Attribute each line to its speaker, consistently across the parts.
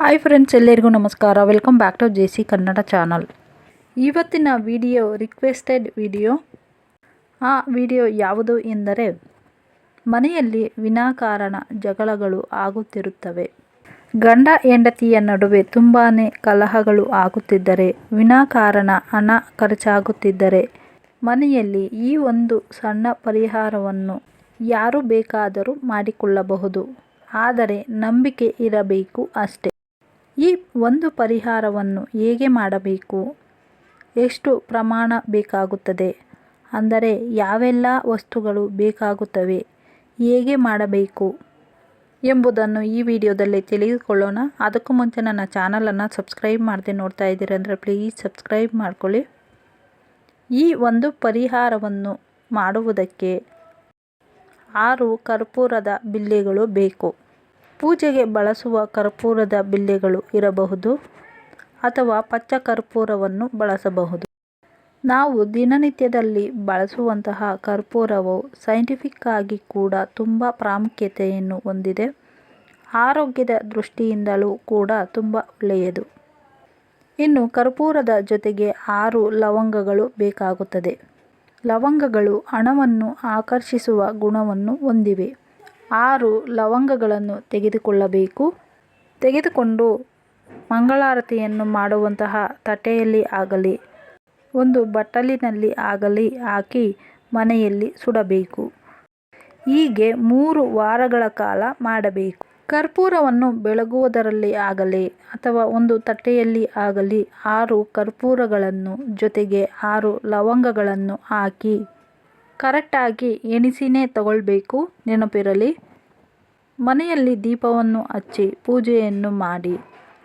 Speaker 1: Hi friends ಎಲ್ಲರಿಗೂ ನಮಸ್ಕಾರ. Welcome back to J C Kannada channel ಇವತ್ತಿನ ವಿಡಿಯೋ ರಿಕ್ವೆಸ್ಟೆಡ್ ವಿಡಿಯೋ ಆ ವಿಡಿಯೋ ಯಾವುದು ಎಂದರೆ, ಮನೆಯಲ್ಲಿ ವಿನಾಕಾರಣ ಜಗಳಗಳು ಆಗುತ್ತಿರುತ್ತವೆ. ಗಂಡ ಹೆಂಡತಿಯ ನಡುವೆ ತುಂಬಾ ಕಲಹಗಳು ಆಗುತ್ತಿದ್ದರೆ, ವಿನಾಕಾರಣ ಹಣ ಖರ್ಚಾಗುತ್ತಿದ್ದರೆ, ಮನೆಯಲ್ಲಿ ಈ ಒಂದು ಸಣ್ಣ ಪರಿಹಾರವನ್ನು ಯಾರು ಬೇಕಾದರೂ ಮಾಡಿಕೊಳ್ಳಬಹುದು. ಆದರೆ ನಂಬಿಕೆ ಇರಬೇಕು ಅಷ್ಟೇ. ಈ ಒಂದು ಪರಿಹಾರವನ್ನು ಹೇಗೆ ಮಾಡಬೇಕು? ಎಷ್ಟು ಪ್ರಮಾಣ ಬೇಕಾಗುತ್ತದೆ? ಅಂದರೆ ಯಾವೆಲ್ಲ ವಸ್ತುಗಳು ಬೇಕಾಗುತ್ತವೆ? ಹೇಗೆ ಮಾಡಬೇಕು? ಎಂಬುದನ್ನು ಈ ವಿಡಿಯೋದಲ್ಲಿ ತಿಳಿದುಕೊಳ್ಳೋಣ. ಅದಕ್ಕೂ ಮುಂಚೆ ನನ್ನ ಚಾನಲನ್ನು ಸಬ್ಸ್ಕ್ರೈಬ್ ಮಾಡದೆ ನೋಡ್ತಾ ಇದ್ದೀರಿ ಅಂದರೆ ಪ್ಲೀಸ್ ಸಬ್ಸ್ಕ್ರೈಬ್ ಮಾಡ್ಕೊಳ್ಳಿ. ಈ ಒಂದು ಪರಿಹಾರವನ್ನು ಮಾಡುವುದಕ್ಕೆ ಆರು ಕರ್ಪೂರದ ಬಿಲ್ಲೆಗಳು ಬೇಕು. ಪೂಜೆಗೆ ಬಳಸುವ ಕರ್ಪೂರದ ಬಿಲ್ಲೆಗಳು ಇರಬಹುದು ಅಥವಾ ಪಚ್ಚ ಕರ್ಪೂರವನ್ನು ಬಳಸಬಹುದು. ನಾವು ದಿನನಿತ್ಯದಲ್ಲಿ ಬಳಸುವಂತಹ ಕರ್ಪೂರವು ಸೈಂಟಿಫಿಕ್ ಆಗಿ ಕೂಡ ತುಂಬ ಪ್ರಾಮುಖ್ಯತೆಯನ್ನು ಹೊಂದಿದೆ. ಆರೋಗ್ಯದ ದೃಷ್ಟಿಯಿಂದಲೂ ಕೂಡ ತುಂಬ ಒಳ್ಳೆಯದು. ಇನ್ನು ಕರ್ಪೂರದ ಜೊತೆಗೆ ಆರು ಲವಂಗಗಳು ಬೇಕಾಗುತ್ತದೆ. ಲವಂಗಗಳು ಹಣವನ್ನು ಆಕರ್ಷಿಸುವ ಗುಣವನ್ನು ಹೊಂದಿವೆ. ಆರು ಲವಂಗಗಳನ್ನು ತೆಗೆದುಕೊಳ್ಳಬೇಕು. ತೆಗೆದುಕೊಂಡು ಮಂಗಳಾರತಿಯನ್ನು ಮಾಡುವಂತಹ ತಟ್ಟೆಯಲ್ಲಿ ಆಗಲಿ, ಒಂದು ಬಟ್ಟಲಿನಲ್ಲಿ ಆಗಲಿ ಹಾಕಿ ಮನೆಯಲ್ಲಿ ಸುಡಬೇಕು. ಹೀಗೆ ಮೂರು ವಾರಗಳ ಕಾಲ ಮಾಡಬೇಕು. ಕರ್ಪೂರವನ್ನು ಬೆಳಗುವುದರಲ್ಲಿ ಆಗಲಿ ಅಥವಾ ಒಂದು ತಟ್ಟೆಯಲ್ಲಿ ಆಗಲಿ ಆರು ಕರ್ಪೂರಗಳನ್ನು ಜೊತೆಗೆ ಆರು ಲವಂಗಗಳನ್ನು ಹಾಕಿ ಕರೆಕ್ಟಾಗಿ ಎಣಿಸಿನೇ ತಗೊಳ್ಬೇಕು ನೆನಪಿರಲಿ. ಮನೆಯಲ್ಲಿ ದೀಪವನ್ನು ಹಚ್ಚಿ ಪೂಜೆಯನ್ನು ಮಾಡಿ.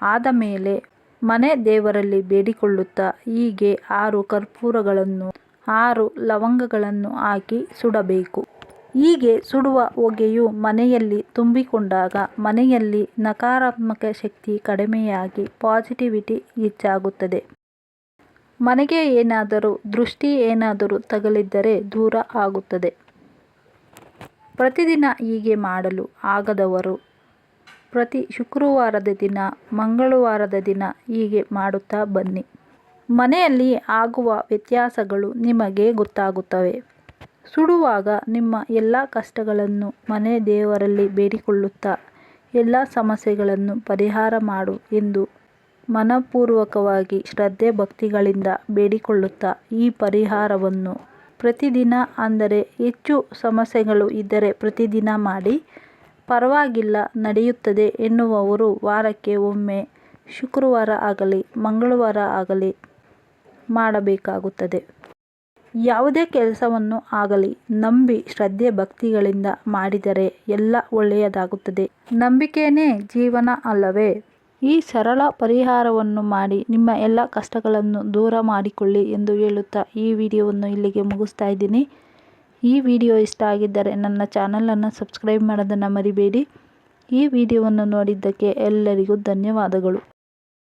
Speaker 1: ಆದ ಮೇಲೆ ಮನೆ ದೇವರಲ್ಲಿ ಬೇಡಿಕೊಳ್ಳುತ್ತಾ ಹೀಗೆ ಆರು ಕರ್ಪೂರಗಳನ್ನು, ಆರು ಲವಂಗಗಳನ್ನು ಹಾಕಿ ಸುಡಬೇಕು. ಹೀಗೆ ಸುಡುವ ಹೊಗೆಯು ಮನೆಯಲ್ಲಿ ತುಂಬಿಕೊಂಡಾಗ ಮನೆಯಲ್ಲಿ ನಕಾರಾತ್ಮಕ ಶಕ್ತಿ ಕಡಿಮೆಯಾಗಿ ಪಾಸಿಟಿವಿಟಿ ಹೆಚ್ಚಾಗುತ್ತದೆ. ಮನೆಗೆ ಏನಾದರೂ, ದೃಷ್ಟಿ ಏನಾದರೂ ತಗಲಿದ್ದರೆ ದೂರ ಆಗುತ್ತದೆ. ಪ್ರತಿದಿನ ಹೀಗೆ ಮಾಡಲು ಆಗದವರು ಪ್ರತಿ ಶುಕ್ರವಾರದ ದಿನ, ಮಂಗಳವಾರದ ದಿನ ಹೀಗೆ ಮಾಡುತ್ತಾ ಬನ್ನಿ. ಮನೆಯಲ್ಲಿ ಆಗುವ ವ್ಯತ್ಯಾಸಗಳು ನಿಮಗೆ ಗೊತ್ತಾಗುತ್ತವೆ. ಸುಡುವಾಗ ನಿಮ್ಮ ಎಲ್ಲ ಕಷ್ಟಗಳನ್ನು ಮನೆ ದೇವರಲ್ಲಿ ಬೇಡಿಕೊಳ್ಳುತ್ತಾ, ಎಲ್ಲ ಸಮಸ್ಯೆಗಳನ್ನು ಪರಿಹಾರ ಮಾಡು ಎಂದು ಮನಪೂರ್ವಕವಾಗಿ ಶ್ರದ್ಧೆ ಭಕ್ತಿಗಳಿಂದ ಬೇಡಿಕೊಳ್ಳುತ್ತಾ ಈ ಪರಿಹಾರವನ್ನು ಪ್ರತಿದಿನ ಅಂದರೆ ಹೆಚ್ಚು ಸಮಸ್ಯೆಗಳು ಇದ್ದರೆ ಪ್ರತಿದಿನ ಮಾಡಿ, ಪರವಾಗಿಲ್ಲ ನಡೆಯುತ್ತದೆ ಎನ್ನುವವರು ವಾರಕ್ಕೆ ಒಮ್ಮೆ, ಶುಕ್ರವಾರ ಆಗಲಿ, ಮಂಗಳವಾರ ಆಗಲಿ ಮಾಡಬೇಕಾಗುತ್ತದೆ. ಯಾವುದೇ ಕೆಲಸವನ್ನು ಆಗಲಿ ನಂಬಿ ಶ್ರದ್ಧೆ ಭಕ್ತಿಗಳಿಂದ ಮಾಡಿದರೆ ಎಲ್ಲ ಒಳ್ಳೆಯದಾಗುತ್ತದೆ. ನಂಬಿಕೆಯೇ ಜೀವನ ಅಲ್ಲವೇ? ಈ ಸರಳ ಪರಿಹಾರವನ್ನು ಮಾಡಿ ನಿಮ್ಮ ಎಲ್ಲ ಕಷ್ಟಗಳನ್ನು ದೂರ ಮಾಡಿಕೊಳ್ಳಿ ಎಂದು ಹೇಳುತ್ತಾ ಈ ವಿಡಿಯೋವನ್ನು ಇಲ್ಲಿಗೆ ಮುಗಿಸ್ತಾ ಇದ್ದೀನಿ. ಈ ವಿಡಿಯೋ ಇಷ್ಟ ಆಗಿದ್ದರೆ ನನ್ನ ಚಾನಲನ್ನು ಸಬ್ಸ್ಕ್ರೈಬ್ ಮಾಡೋದನ್ನು ಮರಿಬೇಡಿ. ಈ ವಿಡಿಯೋವನ್ನು ನೋಡಿದ್ದಕ್ಕೆ ಎಲ್ಲರಿಗೂ ಧನ್ಯವಾದಗಳು.